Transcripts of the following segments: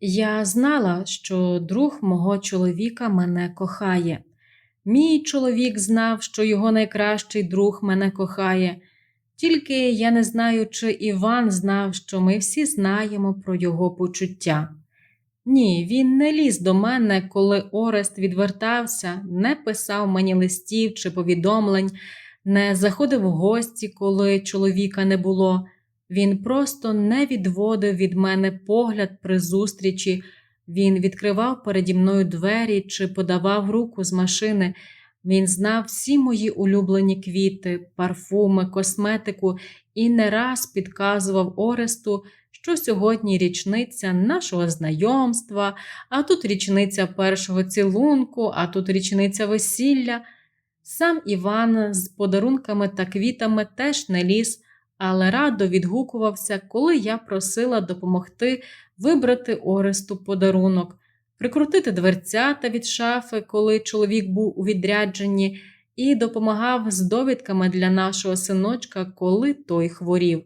Я знала, що друг мого чоловіка мене кохає. Мій чоловік знав, що його найкращий друг мене кохає, тільки я не знаю, чи Іван знав, що ми всі знаємо про його почуття. Ні, він не ліз до мене, коли Орест відвертався, не писав мені листів чи повідомлень, не заходив в гості, коли чоловіка не було. Він просто не відводив від мене погляд при зустрічі, він відкривав переді мною двері чи подавав руку з машини. Він знав всі мої улюблені квіти, парфуми, косметику і не раз підказував Оресту, що сьогодні річниця нашого знайомства, а тут річниця першого цілунку, а тут річниця весілля. Сам Іван з подарунками та квітами теж не ліз але радо відгукувався, коли я просила допомогти вибрати Оресту подарунок, прикрутити дверцята від шафи, коли чоловік був у відрядженні, і допомагав з довідками для нашого синочка, коли той хворів.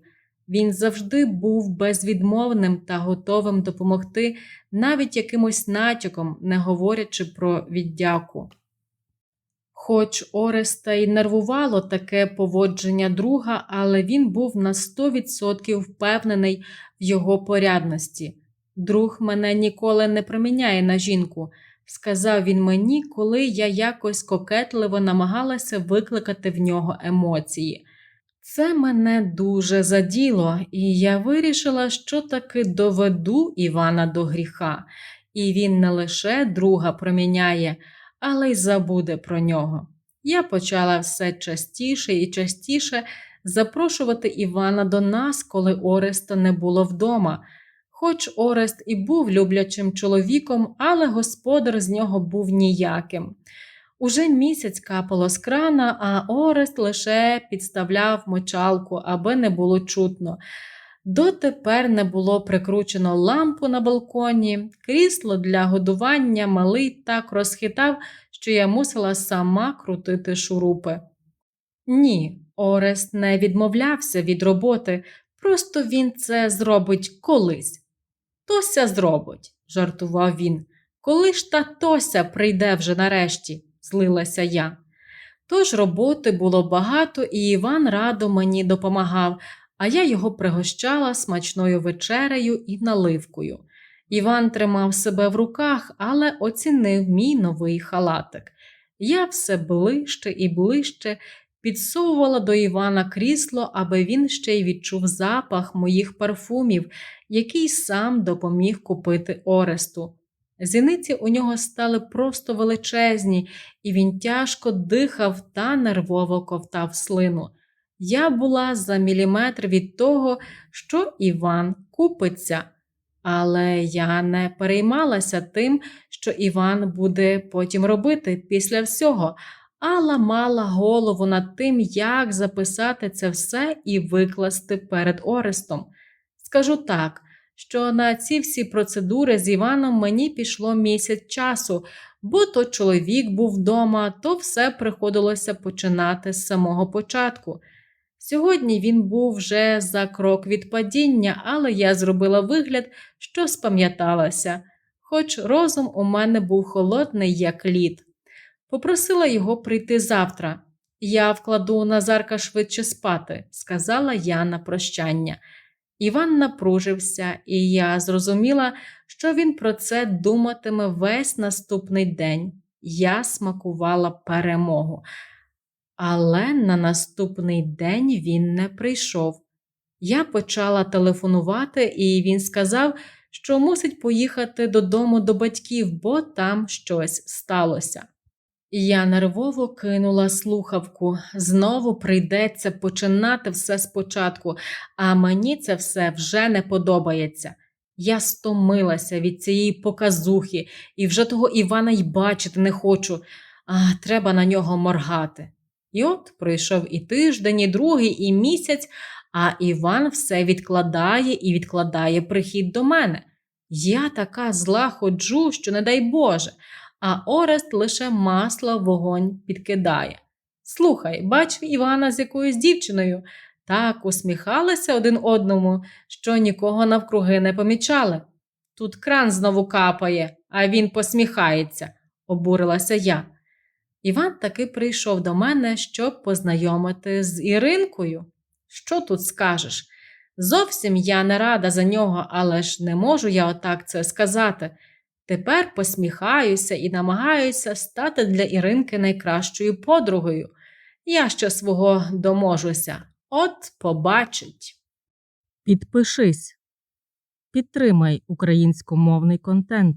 Він завжди був безвідмовним та готовим допомогти навіть якимось натяком, не говорячи про віддяку. Хоч Ореста й нервувало таке поводження друга, але він був на 100% впевнений в його порядності. Друг мене ніколи не приміняє на жінку, сказав він мені, коли я якось кокетливо намагалася викликати в нього емоції. Це мене дуже заділо, і я вирішила, що таки доведу Івана до гріха, і він не лише друга проміняє але й забуде про нього. Я почала все частіше і частіше запрошувати Івана до нас, коли Ореста не було вдома. Хоч Орест і був люблячим чоловіком, але господар з нього був ніяким. Уже місяць капало з крана, а Орест лише підставляв мочалку, аби не було чутно. Дотепер не було прикручено лампу на балконі, крісло для годування малий так розхитав, що я мусила сама крутити шурупи. Ні, Орест не відмовлявся від роботи, просто він це зробить колись. Тося зробить, жартував він. Коли ж та Тося прийде вже нарешті, злилася я. Тож роботи було багато, і Іван радо мені допомагав, а я його пригощала смачною вечерею і наливкою. Іван тримав себе в руках, але оцінив мій новий халатик. Я все ближче і ближче підсовувала до Івана крісло, аби він ще й відчув запах моїх парфумів, який сам допоміг купити Оресту. Зіниці у нього стали просто величезні, і він тяжко дихав та нервово ковтав слину. Я була за міліметр від того, що Іван купиться, але я не переймалася тим, що Іван буде потім робити після всього, а ламала голову над тим, як записати це все і викласти перед Орестом. Скажу так, що на ці всі процедури з Іваном мені пішло місяць часу, бо то чоловік був вдома, то все приходилося починати з самого початку. Сьогодні він був вже за крок від падіння, але я зробила вигляд, що спам'яталася, хоч розум у мене був холодний, як лід. Попросила його прийти завтра. Я вкладу Назарка швидше спати, сказала я на прощання. Іван напружився, і я зрозуміла, що він про це думатиме весь наступний день. Я смакувала перемогу. Але на наступний день він не прийшов. Я почала телефонувати, і він сказав, що мусить поїхати додому до батьків, бо там щось сталося. Я нервово кинула слухавку. Знову прийдеться починати все спочатку, а мені це все вже не подобається. Я стомилася від цієї показухи і вже того Івана й бачити не хочу, а треба на нього моргати. І от пройшов і тиждень, і другий, і місяць, а Іван все відкладає і відкладає прихід до мене. Я така зла ходжу, що не дай Боже, а Орест лише масло вогонь підкидає. Слухай, бачив Івана з якоюсь дівчиною. Так усміхалися один одному, що нікого навкруги не помічали. тут кран знову капає, а він посміхається, обурилася я. Іван таки прийшов до мене, щоб познайомити з Іринкою. Що тут скажеш? Зовсім я не рада за нього, але ж не можу я отак це сказати. Тепер посміхаюся і намагаюся стати для Іринки найкращою подругою. Я ще свого доможуся. От побачить. Підпишись. Підтримай українськомовний контент.